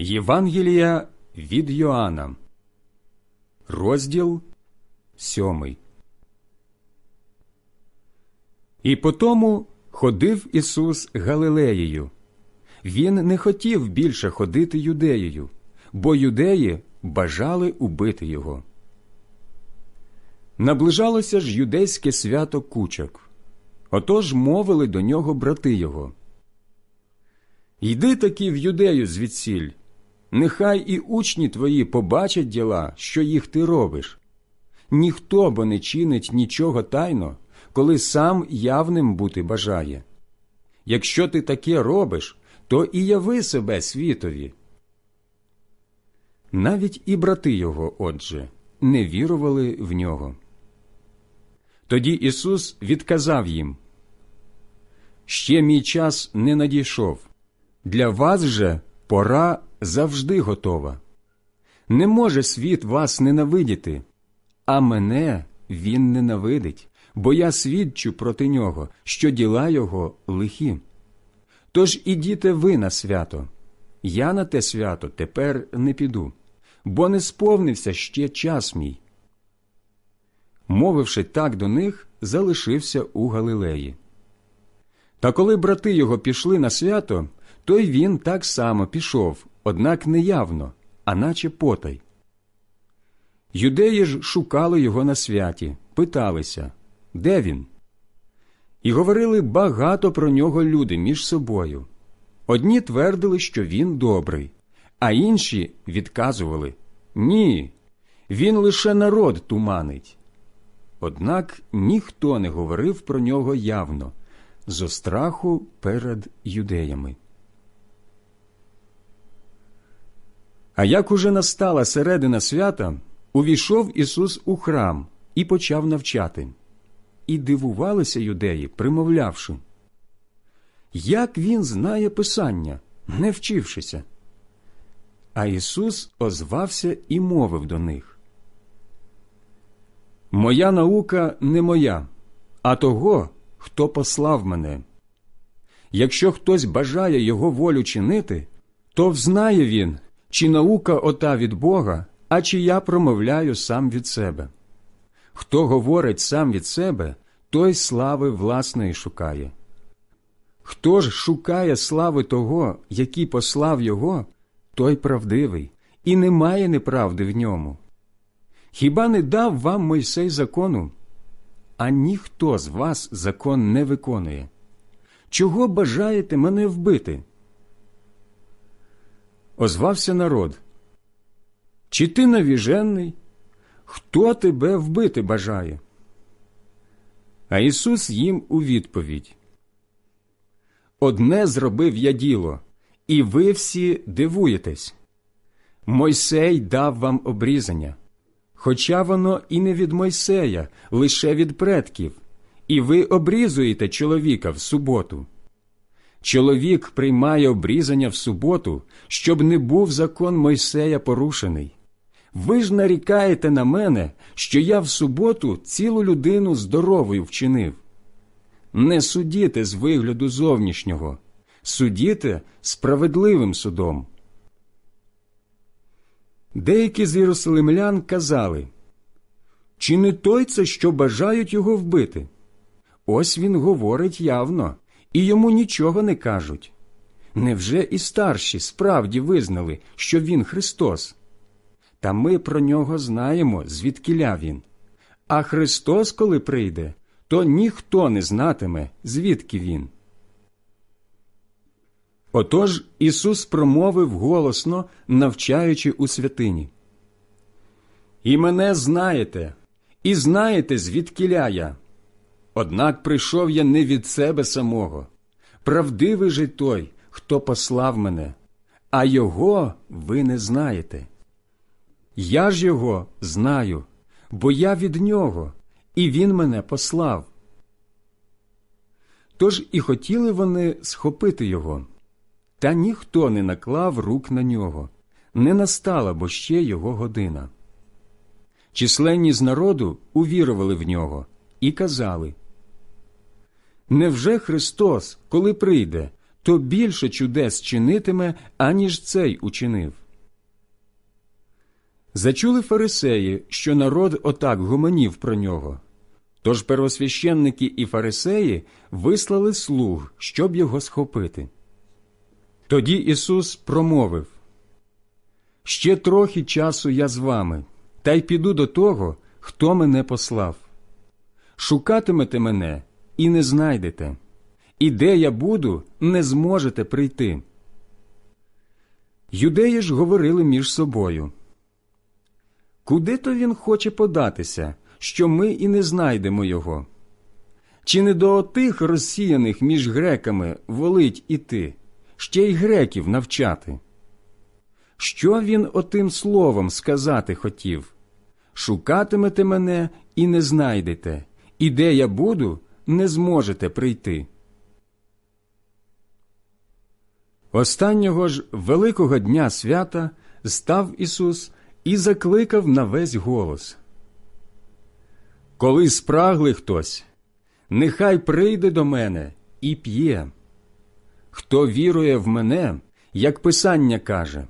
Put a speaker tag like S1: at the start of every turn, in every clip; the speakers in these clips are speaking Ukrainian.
S1: Євангелія від Йоанна, розділ сьомий. І потому ходив Ісус Галилеєю. Він не хотів більше ходити юдеєю, бо юдеї бажали убити його. Наближалося ж юдейське свято кучок. Отож мовили до нього брати його. Йди таки в юдею звідсіль, нехай і учні твої побачать діла, що їх ти робиш. Ніхто бо не чинить нічого тайно, коли сам явним бути бажає. Якщо ти таке робиш, то і яви себе світові. Навіть і брати його, отже, не вірували в нього. Тоді Ісус відказав їм Ще мій час не надійшов. Для вас же пора завжди готова. Не може світ вас ненавидіти, а мене він ненавидить, бо я свідчу проти нього, що діла його лихі. Тож ідіте ви на свято. Я на те свято тепер не піду, бо не сповнився ще час мій. Мовивши так до них, залишився у Галилеї. Та коли брати його пішли на свято, то й він так само пішов, однак не явно, а наче потай. Юдеї ж шукали його на святі, питалися, де він? І говорили багато про нього люди між собою. Одні твердили, що він добрий, а інші відказували Ні, він лише народ туманить. Однак ніхто не говорив про нього явно, зо страху перед юдеями. А як уже настала середина свята, увійшов Ісус у храм і почав навчати. І дивувалися юдеї, примовлявши, як він знає Писання, не вчившися. А Ісус озвався і мовив до них. Моя наука не моя, а того, хто послав мене. Якщо хтось бажає його волю чинити, то взнає він, чи наука ота від Бога, а чи я промовляю сам від себе. Хто говорить сам від себе, той слави власної шукає. Хто ж шукає слави того, який послав його, той правдивий, і немає неправди в ньому. Хіба не дав вам Мойсей закону? А ніхто з вас закон не виконує. Чого бажаєте мене вбити? Озвався народ. Чи ти навіжений? Хто тебе вбити бажає? А Ісус їм у відповідь. Одне зробив я діло, і ви всі дивуєтесь. Мойсей дав вам обрізання, хоча воно і не від Мойсея, лише від предків, і ви обрізуєте чоловіка в суботу. Чоловік приймає обрізання в суботу, щоб не був закон Мойсея порушений. Ви ж нарікаєте на мене, що я в суботу цілу людину здоровою вчинив. Не судіте з вигляду зовнішнього, судіте справедливим судом. Деякі з єрусалимлян казали, чи не той це, що бажають його вбити? Ось він говорить явно, і йому нічого не кажуть. Невже і старші справді визнали, що він Христос? Та ми про нього знаємо, звідкиля він. А Христос, коли прийде, то ніхто не знатиме, звідки він. Отож Ісус промовив голосно, навчаючи у святині. І мене знаєте, і знаєте, звідкиля я. Однак прийшов я не від себе самого. Правдивий же той, хто послав мене, а його ви не знаєте. Я ж його знаю, бо я від нього, і він мене послав. Тож і хотіли вони схопити його, та ніхто не наклав рук на нього, не настала бо ще його година. Численні з народу увірували в нього і казали Невже Христос, коли прийде, то більше чудес чинитиме, аніж цей учинив. Зачули фарисеї, що народ отак гомонів про нього. Тож первосвященники і фарисеї вислали слуг, щоб його схопити. Тоді Ісус промовив Ще трохи часу я з вами, та й піду до того, хто мене послав. Шукатимете мене і не знайдете, і де я буду, не зможете прийти. Юдеї ж говорили між собою. Куди то він хоче податися, що ми і не знайдемо його? Чи не до отих розсіяних між греками волить іти, ще й греків навчати? Що він отим словом сказати хотів? Шукатимете мене і не знайдете, і де я буду, не зможете прийти. Останнього ж великого дня свята став Ісус і закликав на весь голос. Коли спрагли хтось, нехай прийде до мене і п'є. Хто вірує в мене, як Писання каже,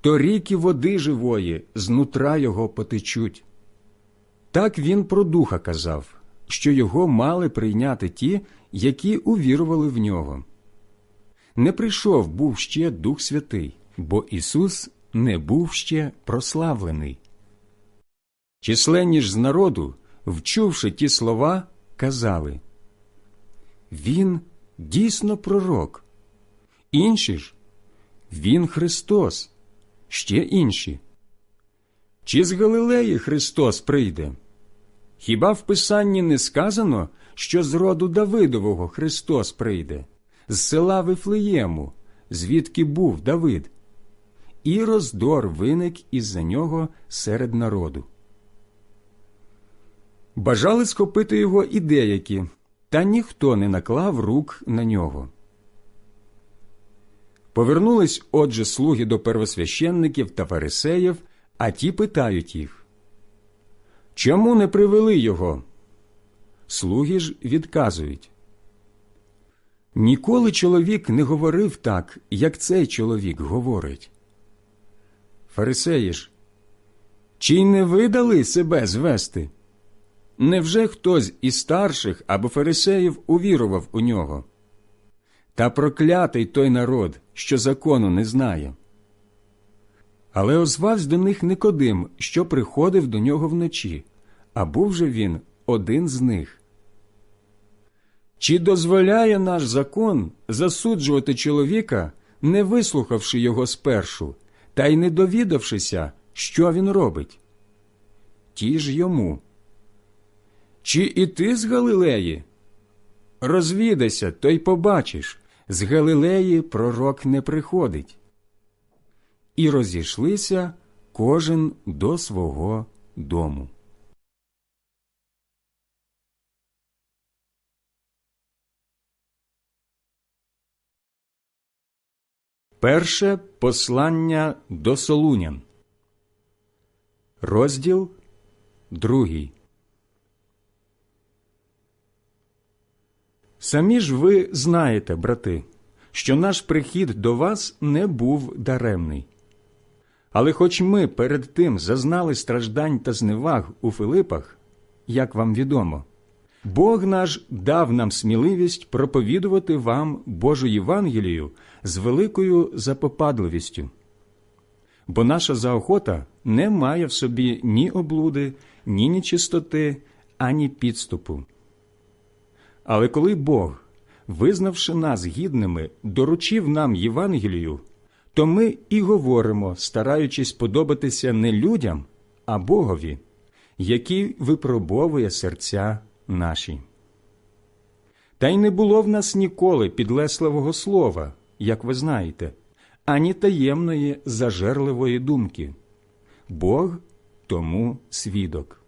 S1: то ріки води живої знутра його потечуть. Так він про духа казав, що його мали прийняти ті, які увірували в нього. Не прийшов був ще Дух Святий, бо Ісус не був ще прославлений. Численні ж з народу, вчувши ті слова, казали Він дійсно пророк. Інші ж Він Христос, ще інші. Чи з Галилеї Христос прийде? Хіба в Писанні не сказано, що з роду Давидового Христос прийде, з села Вифлеєму, звідки був Давид? І роздор виник із-за нього серед народу. Бажали схопити його і деякі, та ніхто не наклав рук на нього. Повернулись отже слуги до первосвященників та фарисеїв, а ті питають їх Чому не привели його? Слуги ж відказують. Ніколи чоловік не говорив так, як цей чоловік говорить. Фарисеї ж, чи не видали себе звести? Невже хтось із старших або фарисеїв увірував у нього? Та проклятий той народ, що закону не знає. Але озвався до них Никодим, що приходив до нього вночі, а був же він один з них. Чи дозволяє наш закон засуджувати чоловіка, не вислухавши його спершу, та й не довідавшися, що він робить? Ті ж йому. Чи і ти з Галилеї? Розвідайся, то й побачиш, з Галилеї пророк не приходить. І розійшлися кожен до свого дому. Перше послання до Солунян. Розділ другий. Самі ж ви знаєте, брати, що наш прихід до вас не був даремний. Але хоч ми перед тим зазнали страждань та зневаг у Филипах, як вам відомо, Бог наш дав нам сміливість проповідувати вам Божу Євангелію з великою запопадливістю. Бо наша заохота не має в собі ні облуди, ні нечистоти, ані підступу. Але коли Бог, визнавши нас гідними, доручив нам Євангелію, то ми і говоримо, стараючись подобатися не людям, а Богові, який випробовує серця наші. Та й не було в нас ніколи підлесливого слова, як ви знаєте, ані таємної зажерливої думки. Бог тому свідок.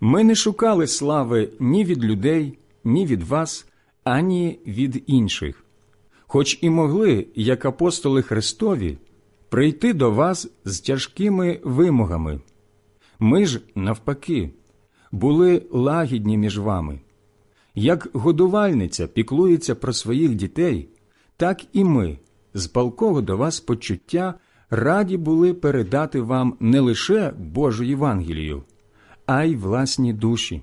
S1: Ми не шукали слави ні від людей, ні від вас, ані від інших, хоч і могли, як апостоли Христові, прийти до вас з тяжкими вимогами. Ми ж, навпаки, були лагідні між вами. Як годувальниця піклується про своїх дітей, так і ми з палкого до вас почуття раді були передати вам не лише Божу Євангелію, а й власні душі.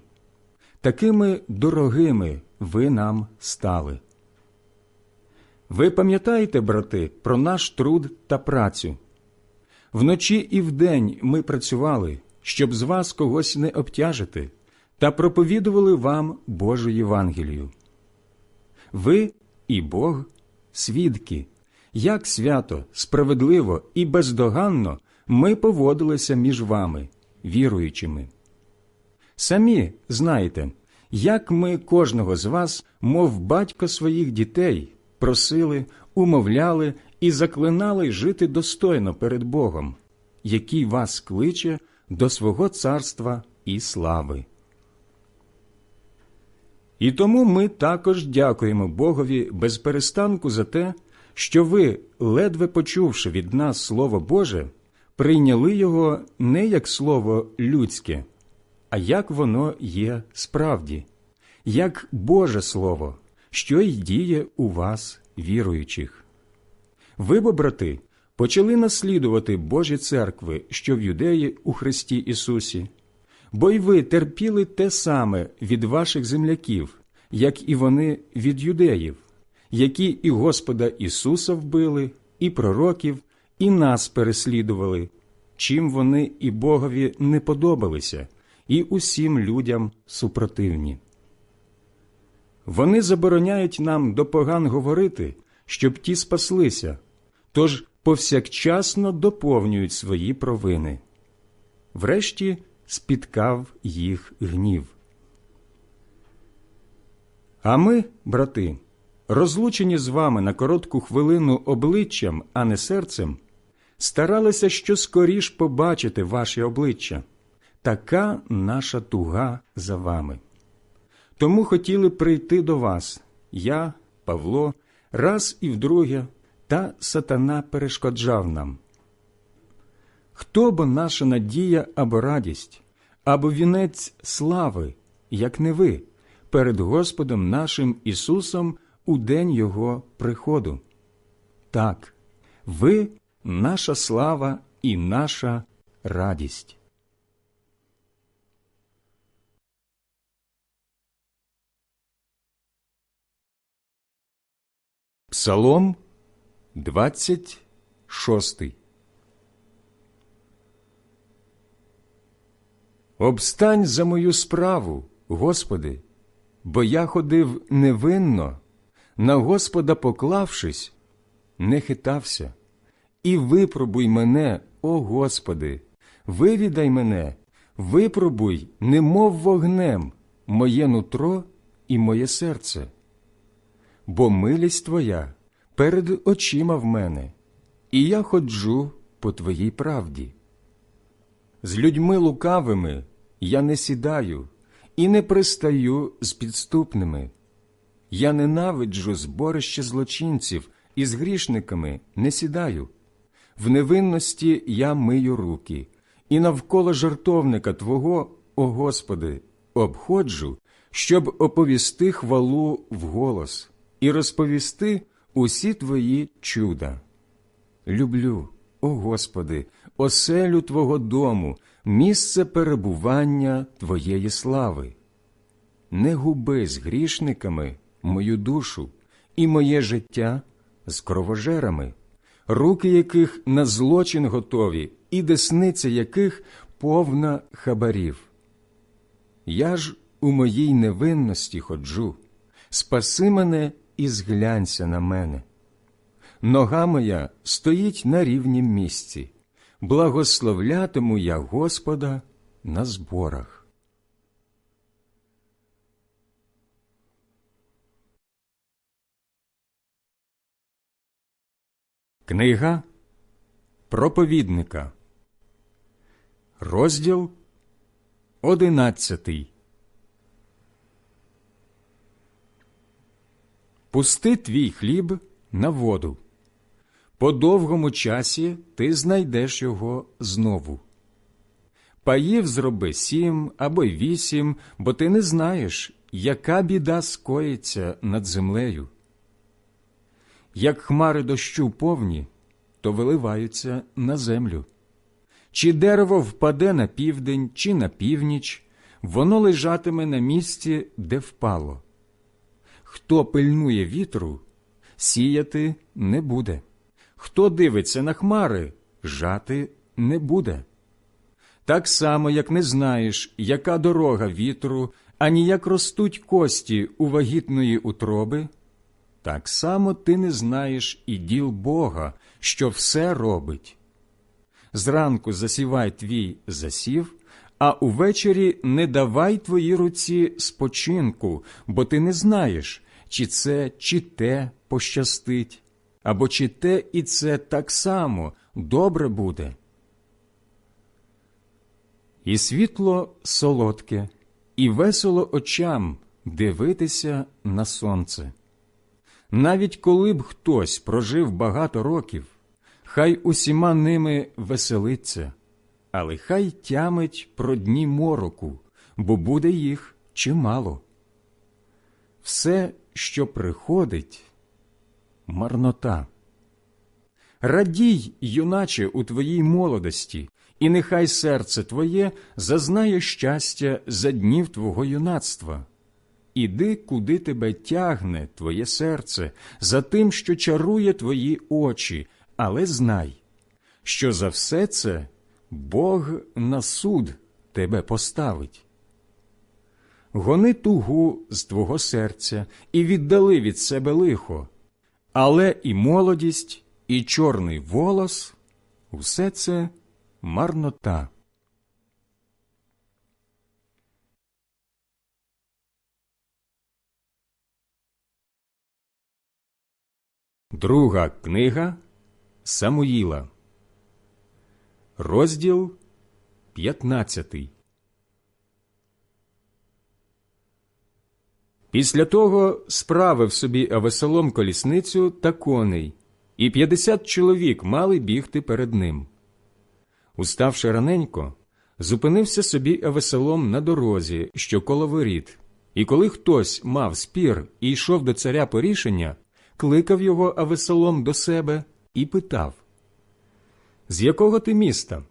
S1: Такими дорогими ви нам стали. Ви пам'ятаєте, брати, про наш труд та працю. Вночі і вдень ми працювали, щоб з вас когось не обтяжити, та проповідували вам Божу Євангелію. Ви і Бог свідки, як свято, справедливо і бездоганно ми поводилися між вами, віруючими. Самі знаєте, як ми кожного з вас, мов батько своїх дітей, просили, умовляли і заклинали жити достойно перед Богом, який вас кличе до свого царства і слави. І тому ми також дякуємо Богові без перестанку за те, що ви, ледве почувши від нас Слово Боже, прийняли його не як слово людське, а як воно є справді, як Боже Слово, що й діє у вас, віруючих. Ви, бо, брати, почали наслідувати Божі церкви, що в юдеї у Христі Ісусі, бо й ви терпіли те саме від ваших земляків, як і вони від юдеїв, які і Господа Ісуса вбили, і пророків, і нас переслідували, чим вони і Богові не подобалися, і усім людям супротивні. Вони забороняють нам до поган говорити, щоб ті спаслися, тож повсякчасно доповнюють свої провини. Врешті спіткав їх гнів. А ми, брати, розлучені з вами на коротку хвилину обличчям, а не серцем, старалися що скоріш побачити ваші обличчя. Така наша туга за вами. Тому хотіли прийти до вас, я, Павло, раз і вдруге, та сатана перешкоджав нам. Хто бо наша надія або радість, або вінець слави, як не ви, перед Господом нашим Ісусом у день Його приходу? Так, ви наша слава і наша радість. Псалом 26 Обстань за мою справу, Господи, бо я ходив невинно, на Господа поклавшись, не хитався, і випробуй мене, о Господи, вивідай мене, випробуй, немов вогнем, моє нутро і моє серце бо милість Твоя перед очима в мене, і я ходжу по Твоїй правді. З людьми лукавими я не сідаю і не пристаю з підступними. Я ненавиджу зборище злочинців і з грішниками не сідаю. В невинності я мию руки, і навколо жартовника Твого, о Господи, обходжу, щоб оповісти хвалу вголос і розповісти усі Твої чуда. Люблю, о Господи, оселю Твого дому, місце перебування Твоєї слави. Не губи з грішниками мою душу і моє життя з кровожерами, руки яких на злочин готові, і десниця яких повна хабарів. Я ж у моїй невинності ходжу, спаси мене і зглянься на мене. Нога моя стоїть на рівнім місці, благословлятиму я Господа на зборах. Книга проповідника, розділ одинадцятий. Пусти твій хліб на воду. По довгому часі ти знайдеш його знову. Паїв зроби сім або й вісім, бо ти не знаєш, яка біда скоїться над землею. як хмари дощу повні, то виливаються на землю. Чи дерево впаде на південь, чи на північ, воно лежатиме на місці, де впало. Хто пильнує вітру, сіяти не буде. Хто дивиться на хмари, жати не буде. Так само, як не знаєш, яка дорога вітру, ані як ростуть кості у вагітної утроби, так само ти не знаєш і діл Бога, що все робить. Зранку засівай твій засів, а увечері не давай твоїй руці спочинку, бо ти не знаєш, чи це, чи те пощастить, або чи те і це так само добре буде. І світло солодке, і весело очам дивитися на сонце. Навіть коли б хтось прожив багато років, хай усіма ними веселиться, але хай тямить про дні мороку, бо буде їх чимало. Все, що приходить, марнота. Радій, юначе, у твоїй молодості, і нехай серце твоє зазнає щастя за днів твого юнацтва. Іди, куди тебе тягне твоє серце, за тим, що чарує твої очі, але знай, що за все це Бог на суд тебе поставить. Гони тугу з твого серця і віддали від себе лихо, але і молодість, і чорний волос усе це марнота. Друга книга Самуїла, розділ 15 Після того справив собі Авесолом колісницю та коней, і п'ятдесят чоловік мали бігти перед ним. Уставши раненько, зупинився собі Авесолом на дорозі, що коло воріт, і коли хтось мав спір і йшов до царя по рішення, кликав його Авесолом до себе і питав З якого ти міста?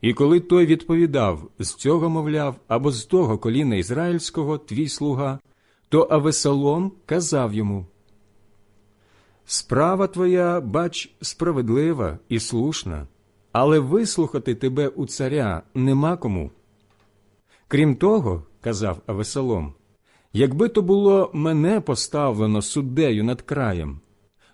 S1: І коли той відповідав з цього, мовляв, або з того коліна ізраїльського твій слуга, то Авесолом казав йому Справа твоя, бач, справедлива і слушна, але вислухати тебе у царя нема кому. Крім того, казав Авесолом, якби то було мене поставлено суддею над краєм,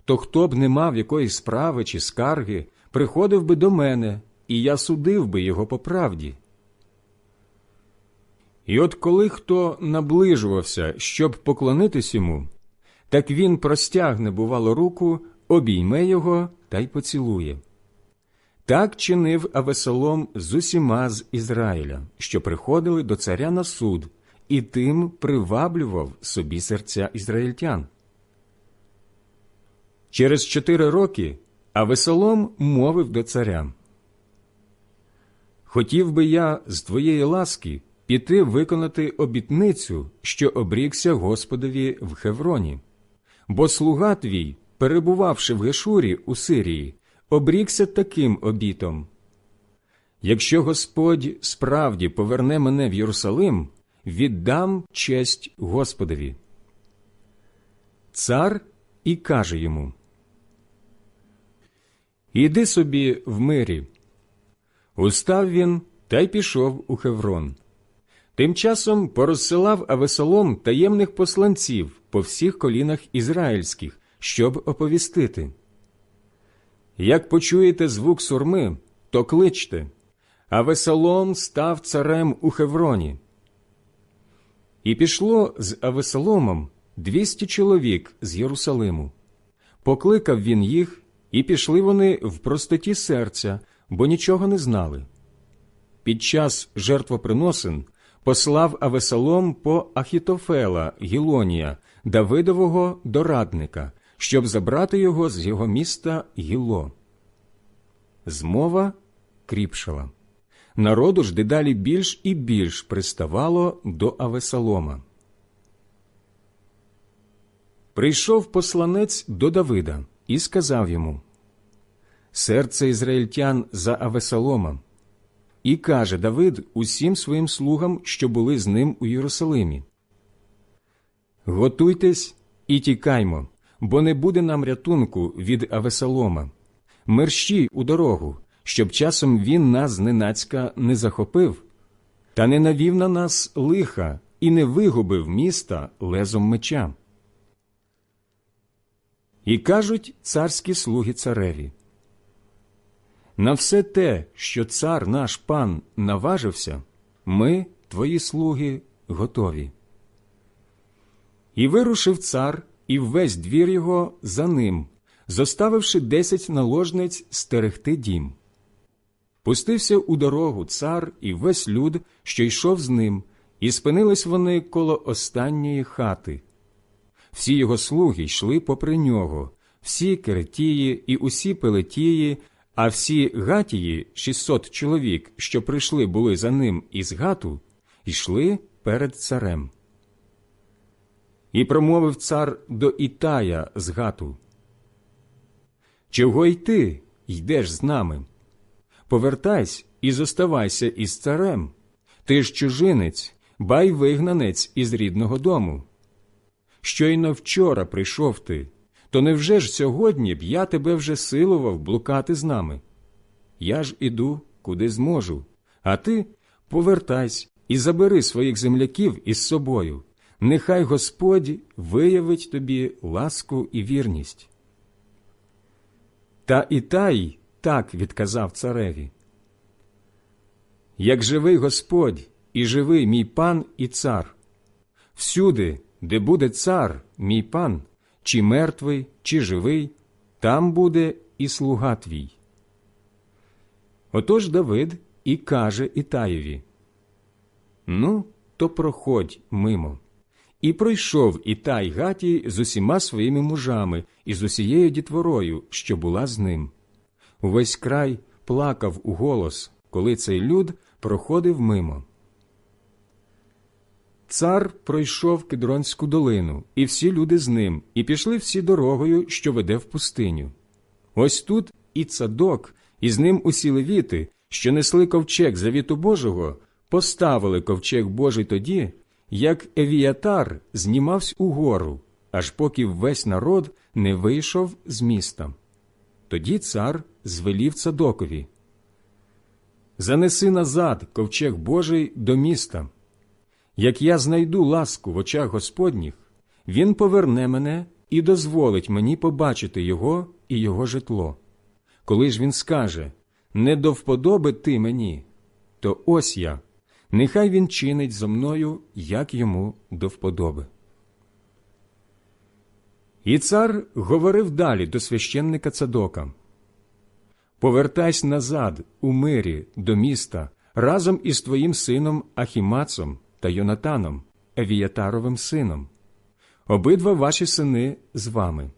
S1: то хто б не мав якоїсь справи чи скарги, приходив би до мене, і я судив би його по правді. І от коли хто наближувався, щоб поклонитись йому, так він простягне, бувало, руку, обійме його та й поцілує. Так чинив Авесолом з усіма з Ізраїля, що приходили до царя на суд, і тим приваблював собі серця ізраїльтян. Через чотири роки Авесолом мовив до царя Хотів би я з твоєї ласки піти виконати обітницю, що обрікся Господові в Хевроні, бо слуга твій, перебувавши в Гешурі у Сирії, обрікся таким обітом. Якщо Господь справді поверне мене в Єрусалим, віддам честь Господові. Цар і каже йому Іди собі в мирі. Устав він та й пішов у Хеврон. Тим часом порозсилав Авесолом таємних посланців по всіх колінах ізраїльських, щоб оповістити. Як почуєте звук сурми, то кличте, Авесолом став царем у Хевроні. І пішло з Авесоломом двісті чоловік з Єрусалиму. Покликав він їх, і пішли вони в простоті серця, бо нічого не знали. Під час жертвоприносин послав Авесолом по Ахітофела Гілонія, Давидового дорадника, щоб забрати його з його міста Гіло. Змова кріпшала. Народу ж дедалі більш і більш приставало до Авесолома. Прийшов посланець до Давида і сказав йому Серце ізраїльтян за Авесоломом. І каже Давид усім своїм слугам, що були з ним у Єрусалимі. Готуйтесь і тікаймо, бо не буде нам рятунку від Авесолома. Мерщій у дорогу, щоб часом він нас зненацька не захопив, та не навів на нас лиха і не вигубив міста лезом меча. І кажуть царські слуги цареві. На все те, що цар наш пан наважився, ми, твої слуги, готові. І вирушив цар і весь двір його за ним, зоставивши десять наложниць стерегти дім. Пустився у дорогу цар і весь люд, що йшов з ним, і спинились вони коло останньої хати. Всі його слуги йшли попри нього, всі керетії і усі пелетії, а всі гатії, 600 чоловік, що прийшли були за ним із гату, йшли перед царем. І промовив цар до Ітая з гату. Чого й ти йдеш з нами? Повертайся і зоставайся із царем. Ти ж чужинець, бай вигнанець із рідного дому. Щойно вчора прийшов ти, то невже ж сьогодні б я тебе вже силував блукати з нами? Я ж іду, куди зможу, а ти повертайся і забери своїх земляків із собою. Нехай Господь виявить тобі ласку і вірність. Та Ітай так відказав цареві. Як живий Господь і живий мій пан і цар, всюди, де буде цар, мій пан, чи мертвий, чи живий, там буде і слуга твій. Отож Давид і каже Ітаєві Ну, то проходь мимо. І пройшов Ітай Гатій з усіма своїми мужами і з усією дітворою, що була з ним. Увесь край плакав у голос, коли цей люд проходив мимо. Цар пройшов Кедронську долину, і всі люди з ним, і пішли всі дорогою, що веде в пустиню. Ось тут і цадок, і з ним усі левіти, що несли ковчег завіту Божого, поставили ковчег Божий тоді, як Евіятар знімався угору, аж поки весь народ не вийшов з міста. Тоді цар звелів цадокові. Занеси назад ковчег Божий до міста. Як я знайду ласку в очах Господніх, він поверне мене і дозволить мені побачити його і його житло. Коли ж він скаже не до вподоби ти мені, то ось я, нехай він чинить зо мною, як йому до вподоби. І цар говорив далі до священника Цадока Повертайся назад у мирі до міста разом із твоїм сином Ахімацом та Йонатаном, Евіятаровим сином. Обидва ваші сини з вами.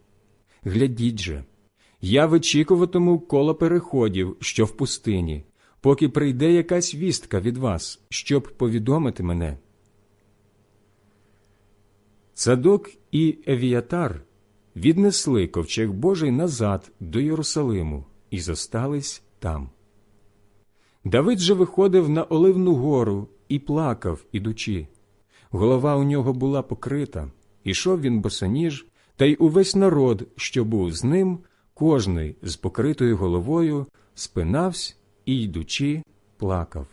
S1: Глядіть же, я вичікуватиму коло переходів, що в пустині, поки прийде якась вістка від вас, щоб повідомити мене. Цадок і Евіятар віднесли ковчег Божий назад до Єрусалиму і зостались там. Давид же виходив на Оливну гору і плакав, ідучи. Голова у нього була покрита, ішов він босоніж, та й увесь народ, що був з ним, кожний з покритою головою, спинавсь і, йдучи, плакав.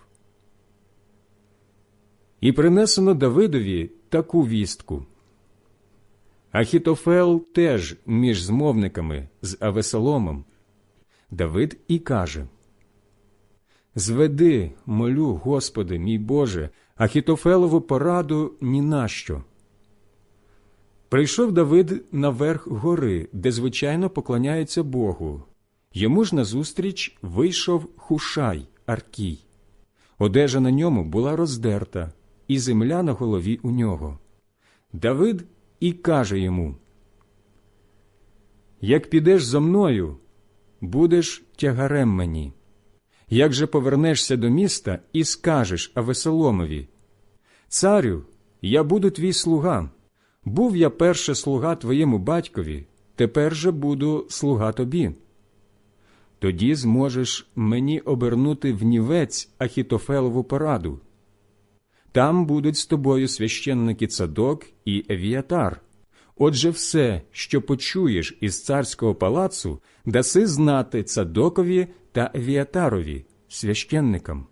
S1: І принесено Давидові таку вістку. Ахітофел теж між змовниками з Авесоломом. Давид і каже Зведи, молю, Господи, мій Боже, Ахітофелову пораду ні на що. Прийшов Давид на верх гори, де звичайно поклоняються Богу. Йому ж назустріч вийшов Хушай, Аркій. Одежа на ньому була роздерта, і земля на голові у нього. Давид і каже йому: Як підеш зо мною, будеш тягарем мені. Як же повернешся до міста і скажеш Авесоломові, Царю, я буду твій слуга. Був я перше слуга твоєму батькові, тепер же буду слуга тобі. Тоді зможеш мені обернути внівець Ахітофелову пораду. Там будуть з тобою священники Цадок і Евіатар. Отже, все, що почуєш із царського палацу, даси знати Цадокові та Евіатарові, священникам.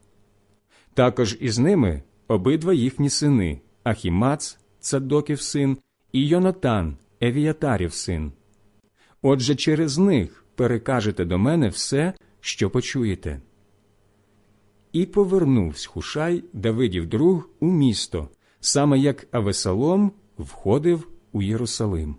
S1: Також із ними обидва їхні сини Ахімац, Цадоків син, і Йонатан, Евіатарів син. Отже, через них перекажете до мене все, що почуєте. І повернувся Хушай, Давидів друг, у місто, саме як Авесалом входив у Єрусалим.